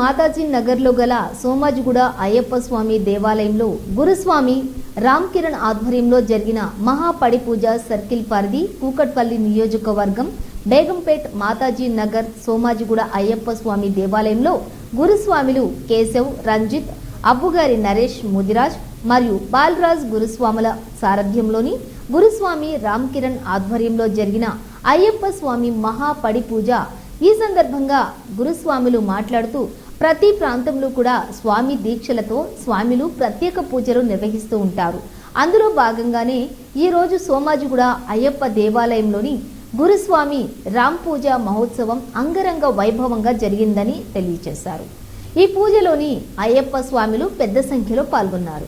మాతాజీ నగర్లో గల సోమాజిగూడ అయ్యప్ప స్వామి దేవాలయంలో గురుస్వామి రామ్ కిరణ్ ఆధ్వర్యంలో జరిగిన మహాపడి పూజ సర్కిల్ పరిధి కూకట్పల్లి నియోజకవర్గం బేగంపేట్ మాతాజీ నగర్ సోమాజిగూడ అయ్యప్ప స్వామి దేవాలయంలో గురుస్వామిలు కేశవ్ రంజిత్ అబ్బుగారి నరేష్ ముదిరాజ్ మరియు బాలరాజ్ గురుస్వాముల సారథ్యంలోని గురుస్వామి రామ్ కిరణ్ ఆధ్వర్యంలో జరిగిన అయ్యప్ప స్వామి మహాపడి పూజ ఈ సందర్భంగా గురుస్వాములు మాట్లాడుతూ ప్రతి ప్రాంతంలో కూడా స్వామి దీక్షలతో స్వామిలు ప్రత్యేక పూజలు నిర్వహిస్తూ ఉంటారు. అందులో భాగంగానే ఈ రోజు సోమాజిగూడ అయ్యప్ప దేవాలయంలోని గురుస్వామి రామ్ పూజ మహోత్సవం అంగరంగ వైభవంగా జరిగిందని తెలియజేశారు ఈ పూజలోని అయ్యప్ప స్వామిలు పెద్ద సంఖ్యలో పాల్గొన్నారు.